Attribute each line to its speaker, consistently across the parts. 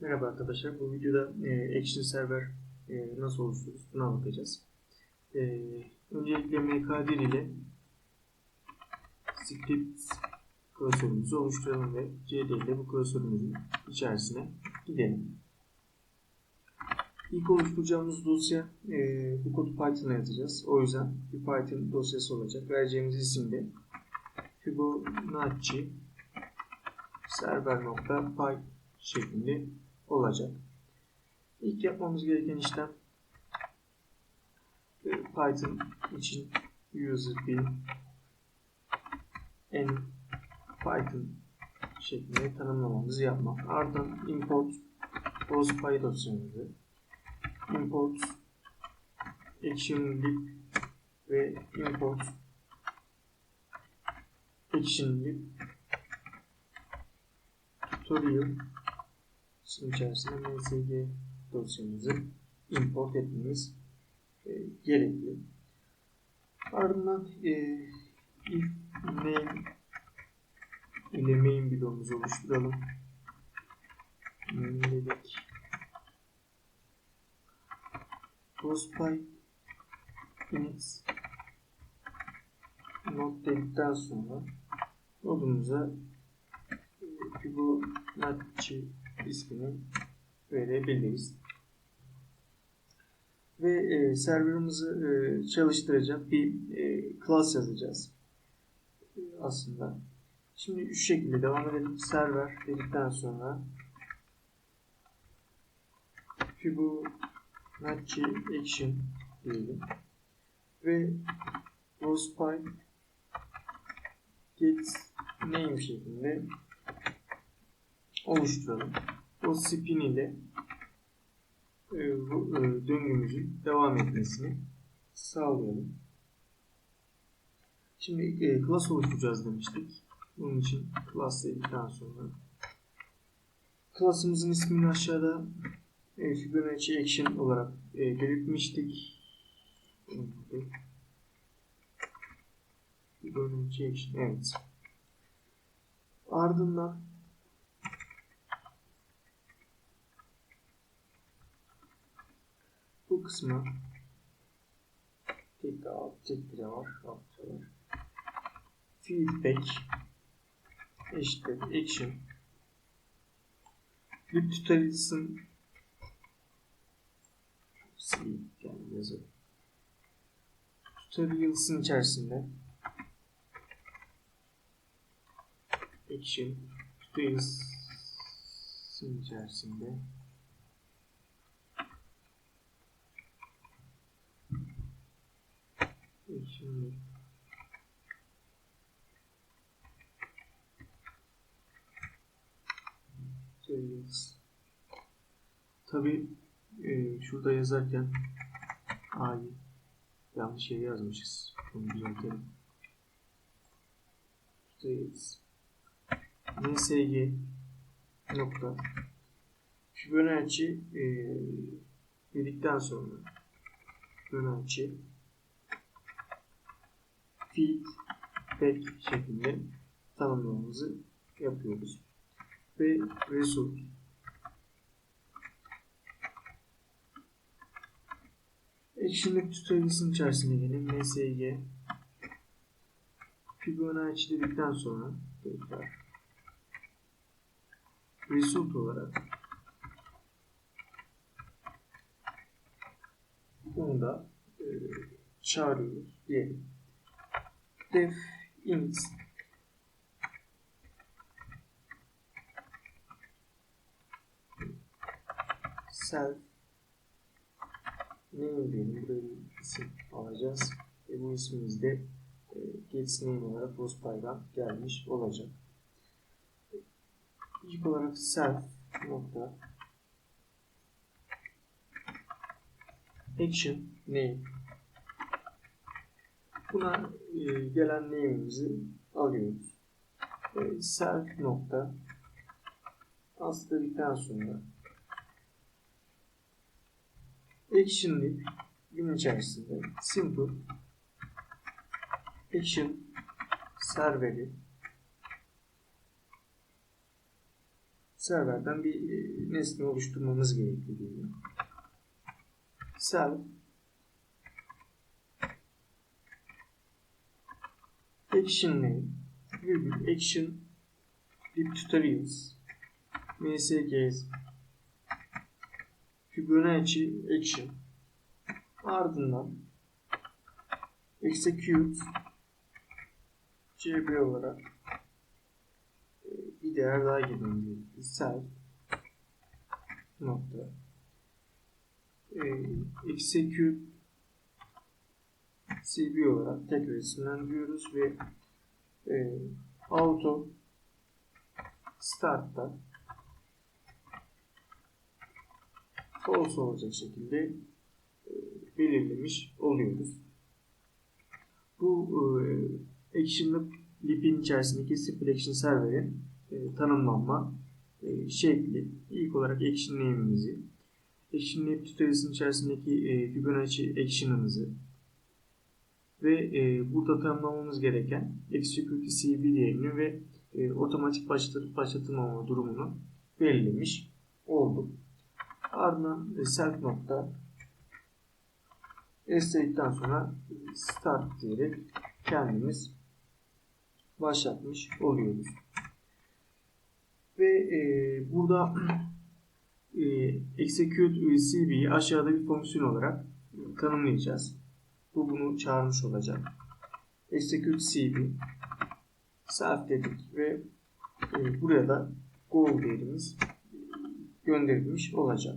Speaker 1: Merhaba arkadaşlar. Bu videoda e, Action Server e, nasıl oluştururuz bunu anlatacağız. E, öncelikle MK1 ile script klasörümüzü oluşturalım ve CD ile bu klasörümüzün içerisine gidelim. İlk oluşturacağımız dosya e, bu kodu Python'a yazacağız. O yüzden bir Python dosyası olacak. Vereceğimiz isim de Fibonacci server.py şeklinde olacak. İlk yapmamız gereken işlem e, Python için user bin en Python şeklinde tanımlamamızı yapmak. Ardından import postpy dosyamızı import action lib ve import action lib tutorial için içerisine msg dosyamızı import etmemiz e, gerekli. Ardından e, if name ile main bloğumuzu oluşturalım. Main dedik. Postpy init not dedikten sonra nodumuza e, Fibonacci ismini verebiliriz. Ve e, serverımızı e, çalıştıracak bir e, class yazacağız. E, aslında. Şimdi şu şekilde devam edelim. Server dedikten sonra Fibonacci action diyelim. Ve Rospy get name şeklinde oluşturalım. O spin ile e, bu e, döngümüzün devam etmesini sağlayalım. Şimdi e, class oluşturacağız demiştik. Bunun için class dedikten sonra class'ımızın ismini aşağıda e, Fibonacci Action olarak e, belirtmiştik. Fibonacci Action, evet. Ardından bu kısmı tekrar object'leri var. Object'ler. Feedback eşittir action lib tutorials'ın yani yazalım. Tutorials'ın içerisinde action tutorials'ın içerisinde Şimdi Tabi e, şurada yazarken A'yı yanlış yere yazmışız. Bunu düzeltelim. Tutorials msg nokta Fibonacci e, dedikten sonra Fibonacci feedback şeklinde tanımlamamızı yapıyoruz. Ve result Action'lık tutorial'sın içerisine gelin. msg Fibonacci dedikten sonra tekrar result olarak bunu da e, çağırıyoruz diyelim def int self name diyelim. Buraya bir isim alacağız. Ve bu ismimiz de e, get name olarak Rospy'dan gelmiş olacak. İlk olarak self nokta action name Buna e, gelen name'imizi alıyoruz. E, self nokta as dedikten sonra action lib gün içerisinde simple action serveri serverden bir e, nesne oluşturmamız gerekli diyelim. Self action name virgül action lib tutorials. Msgs Fibonacci action. Ardından execute cb olarak e, bir değer daha gerekiyor. Self nokta. E, execute cb olarak tekrar isimlendiriyoruz ve e, auto start'ta false olacak şekilde e, belirlemiş oluyoruz. Bu e, action'lı lip'in içerisindeki simple action server'in e, tanımlanma e, şekli. İlk olarak action name'imizi, action name tutorial'ın içerisindeki e, Fibonacci action'ımızı ve e, burada tanımlamamız gereken execute cb değerini ve e, otomatik başlatır, başlatılmama durumunu belirlemiş olduk. Ardından e, self nokta esledikten sonra start diyerek kendimiz başlatmış oluyoruz. Ve e, burada e, execute cb'yi aşağıda bir fonksiyon olarak tanımlayacağız. Bu bunu çağırmış olacak. Execute cb self dedik ve e, buraya da goal değerimiz gönderilmiş olacak.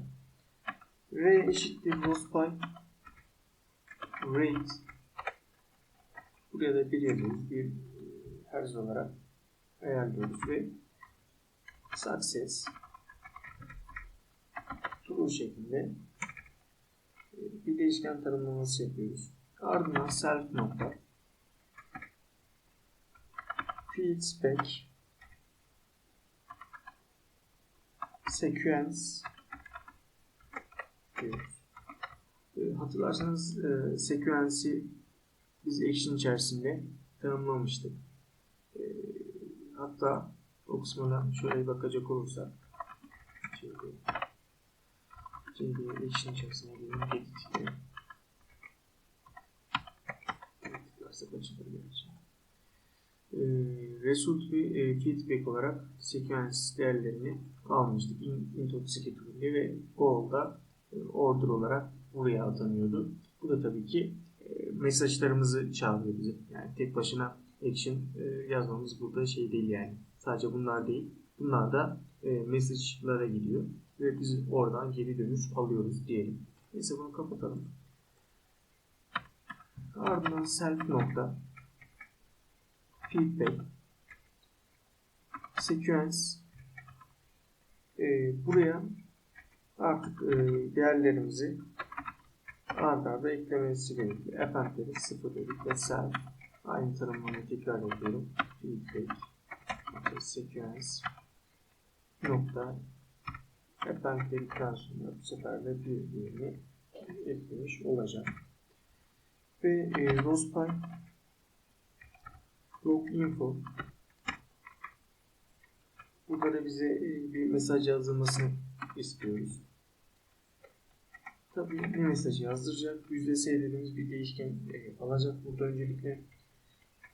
Speaker 1: R eşittir rospy rate buraya da bir yazıyoruz. Bir herz olarak ayarlıyoruz ve success true şeklinde bir değişken tanımlaması yapıyoruz. Ardından self nokta feed spec sequence diyoruz. E, hatırlarsanız e, sequence'i biz action içerisinde tanımlamıştık. E, hatta o kısmına şöyle bakacak olursak şimdi, şimdi action içerisine girelim. Edit diye. Tıklarsak açılır gerçi. E, result ve feedback olarak sequence değerlerini almıştık. In, into schedule ve goal'da e, order olarak buraya atanıyordu. Bu da tabii ki e, mesajlarımızı çağırıyor bize. Yani tek başına action e, yazmamız burada şey değil yani. Sadece bunlar değil. Bunlar da mesajlara gidiyor. Ve biz oradan geri dönüş alıyoruz diyelim. Neyse bunu kapatalım. Ardından self nokta feedback sequence e, buraya artık e, değerlerimizi arda arda eklemesi gerekiyor. Append'leri sıfır dedik ve self aynı tanımlamayı tekrar ediyorum. Feedback sequence nokta append dedikten sonra bu sefer de bir diğerini eklemiş olacağım. Ve e, rospy log info burada da bize e, bir mesaj yazılmasını istiyoruz. Tabii ne mesajı yazdıracak? %S dediğimiz bir değişken e, alacak burada öncelikle.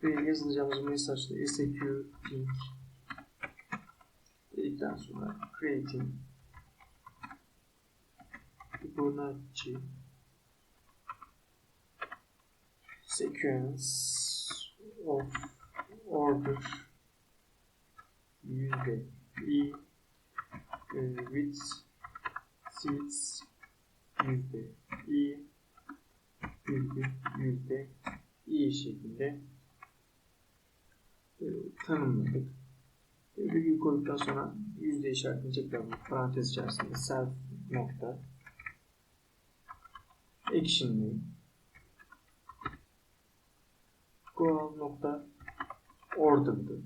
Speaker 1: Ve yazılacağımız mesajda executing dedikten sonra creating Fibonacci sequence of order yüzde i e, with seeds yüzde i virgül yüzde i şeklinde e, tanımladık. E, virgül koyduktan sonra yüzde işaretini tekrar parantez içerisinde self nokta action name goal nokta order'dı.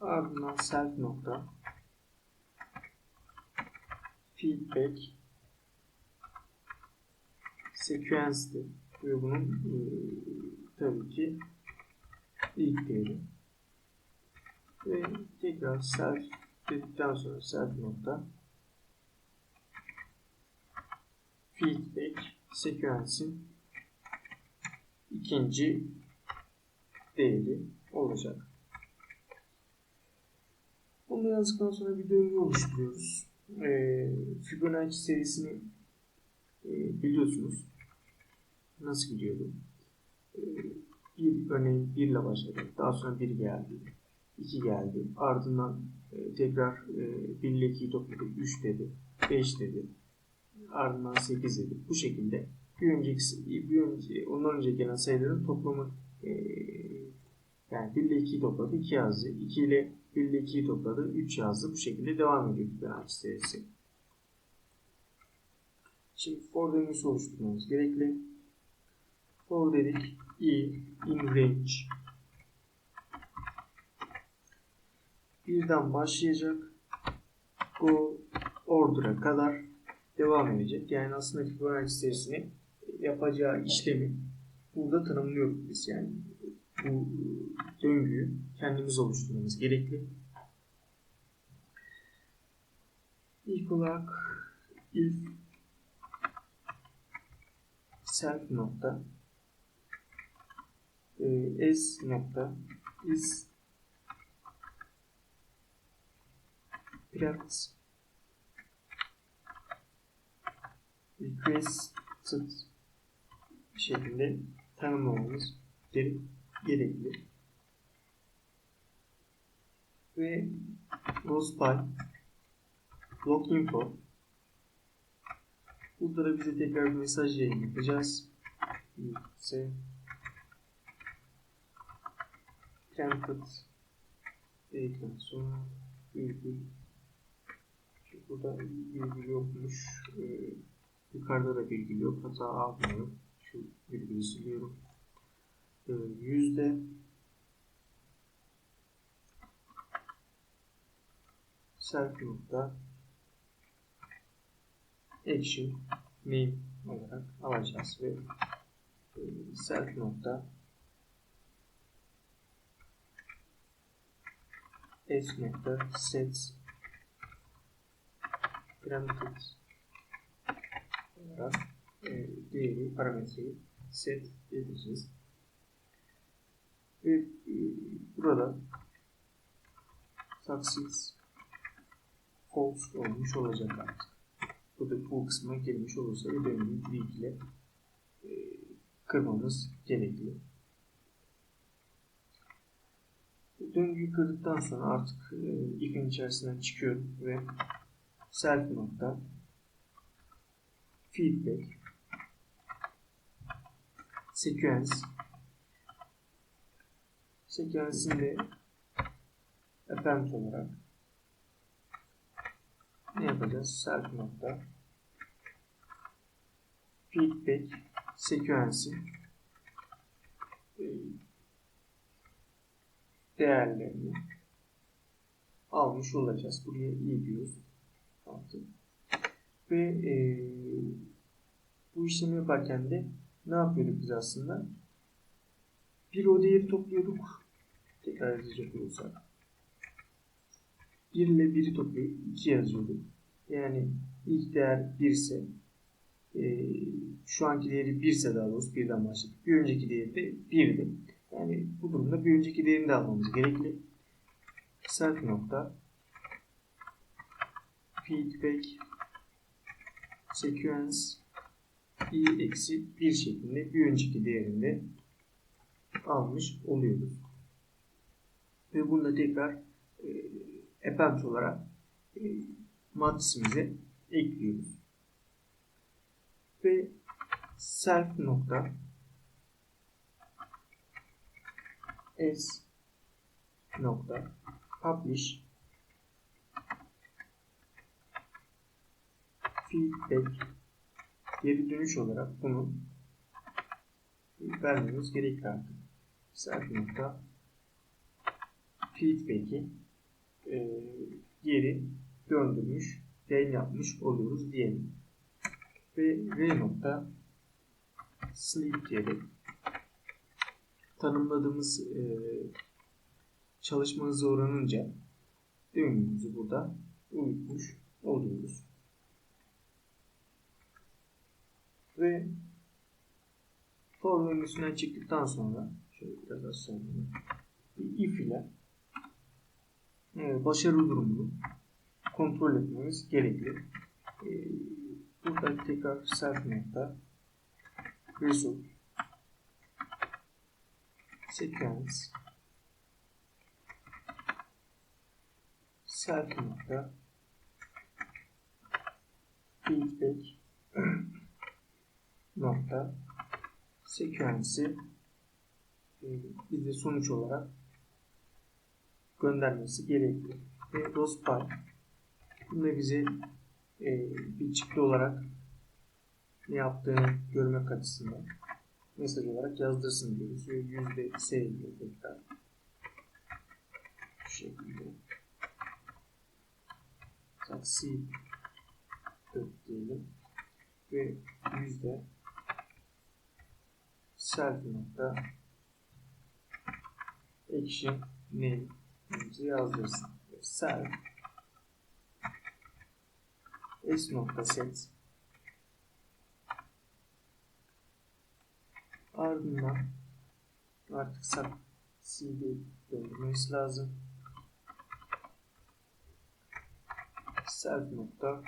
Speaker 1: Ardından self nokta feedback sequence'di. Ve bunun e, tabii ki ilk değeri. Ve tekrar self dedikten sonra self nokta feedback sequence'in ikinci değeri olacak. Bunu yazdıktan sonra bir döngü oluşturuyoruz. Ee, Fibonacci serisini e, biliyorsunuz. Nasıl gidiyordu? Ee, bir örneğin 1 ile başladı. Daha sonra 1 geldi. 2 geldi. Ardından e, tekrar e, 1 ile 2'yi topladı. 3 dedi. 5 dedi. Ardından 8 dedi. Bu şekilde bir önceki bir önce, ondan önce gelen sayıların toplamı e, yani 1 ile 2'yi topladı. 2 yazdı. 2 ile 1 ile 2'yi topladı. 3 yazdı. Bu şekilde devam ediyor Fibonacci serisi. Şimdi for döngüsü oluşturmamız gerekli. For dedik. i in range birden başlayacak. Bu order'a kadar devam edecek. Yani aslında Fibonacci serisini yapacağı işlemi burada tanımlıyoruz biz yani. Bu döngüyü kendimiz oluşturmamız gerekli. İlk olarak if self nokta e, s nokta is practice requested şeklinde tanımlamamız gerekli. Ve goes by log info Burada da bize tekrar bir mesaj yayın yapacağız. ise tempted eğitim sonra virgül burada virgül yokmuş ee, yukarıda da virgül yok. Hata almıyorum. Şu virgülü siliyorum. Ee, yüzde self nokta action name olarak alacağız ve e, self nokta s nokta sets parameter olarak e, değeri parametreyi set edeceğiz. Ve e, burada succeeds false olmuş olacak artık. Bu da bu kısmına girmiş olursa döngüyü break ile e, kırmamız gerekli. Döngüyü kırdıktan sonra artık e, if'in içerisinden çıkıyorum ve self nokta feedback sequence sequence'inde append olarak ne yapacağız? Self nokta feedback sequence'in e, değerlerini almış olacağız. Buraya iyi diyoruz. Ve e, bu işlemi yaparken de ne yapıyorduk biz aslında? Bir o değeri topluyorduk. Tekrar yazacak olursak. 1 ile 1'i toplayıp 2 yazıyorduk. Yani ilk değer 1 ise e, şu anki değeri 1 ise daha doğrusu 1'den başladık. Bir önceki değeri de 1'di. Yani bu durumda bir önceki değerini de almamız gerekli. Self nokta feedback sequence i eksi 1 şeklinde bir önceki değerinde almış oluyoruz. Ve bunu da tekrar e, olarak e, matrisimize ekliyoruz. Ve self nokta s nokta publish feedback geri dönüş olarak bunu vermemiz gerekli artık. Self nokta feedback'i e, geri döndürmüş, del yapmış oluyoruz diyelim. Ve r nokta sleep diyerek tanımladığımız e, çalışma hızı oranınca döngümüzü burada uyutmuş oluyoruz. Ve for menüsünden çıktıktan sonra şöyle biraz inelim. bir if ile başarı durumunu kontrol etmemiz gerekli. E, burada tekrar self nokta result sequence self nokta feedback nokta sequence'i e, bize sonuç olarak göndermesi gerekli. Ve dospy bunu bize e, bir çıktı olarak ne yaptığını görmek açısından mesaj olarak yazdırsın diyoruz. Ve yüzde S diyor tekrar. Şu şekilde. Succeed diyelim. Ve yüzde self nokta action name yazdırsın. Self s nokta set ardından artık sub cd döndürmesi lazım. Self nokta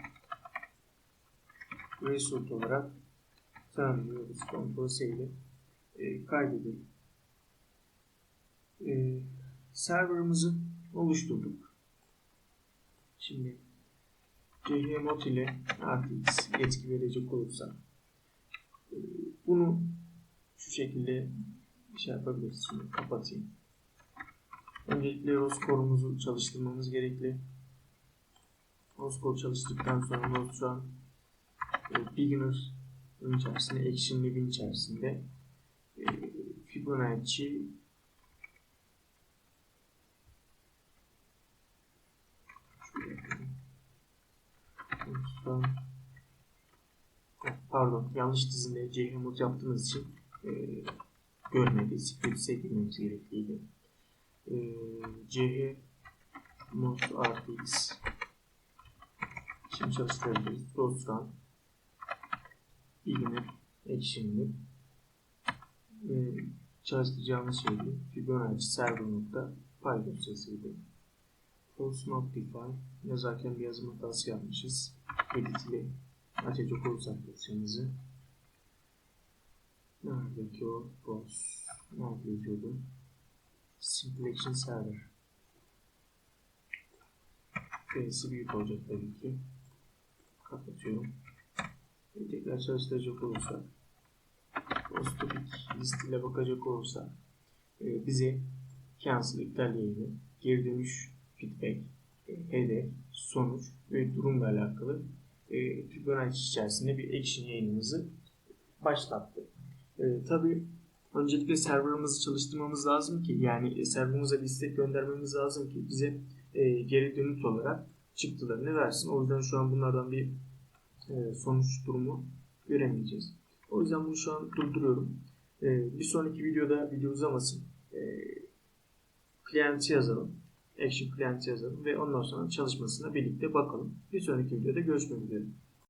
Speaker 1: result olarak tanımlıyoruz. Ctrl C ile e, kaydedelim. E, serverımızı oluşturduk. Şimdi chmod ile RTX yetki verecek olursak e, bunu şu şekilde şey yapabiliriz. Şimdi kapatayım. Öncelikle ROS core'umuzu çalıştırmamız gerekli. ROS core çalıştıktan sonra ROS şu an e, beginner içerisinde, action lab'in içerisinde Fibonacci pardon yanlış dizinde Ceyhumut yaptığımız için e, görmedi. Security girmemiz gerekliydi. E, CH mod artı x şimdi çalıştırabiliriz. Dostran ilgili action'lı e, çalıştıracağımız şeydi. Fibonacci pay dosyasıydı. False not define yazarken bir yazım hatası yapmışız. Edit ile açacak olursak dosyamızı. Neredeki o false? Nerede yazıyordum? Simple Server. B'si büyük olacak tabii ki. Kapatıyorum. Tekrar çalıştıracak olursak Postopik listiyle bakacak olursak e, bize cancel iptal yayını, geri dönüş feedback, e, hedef, sonuç ve durumla alakalı e, Fibonacci içerisinde bir action yayınımızı başlattı. E, Tabi öncelikle serverımızı çalıştırmamız lazım ki yani serverımıza bir istek göndermemiz lazım ki bize e, geri dönüt olarak çıktılarını versin. O yüzden şu an bunlardan bir e, sonuç durumu göremeyeceğiz. O yüzden bunu şu an durduruyorum. E, bir sonraki videoda video uzamasın. E, client'i yazalım. Action client'i yazalım ve ondan sonra çalışmasına birlikte bakalım. Bir sonraki videoda görüşmek üzere.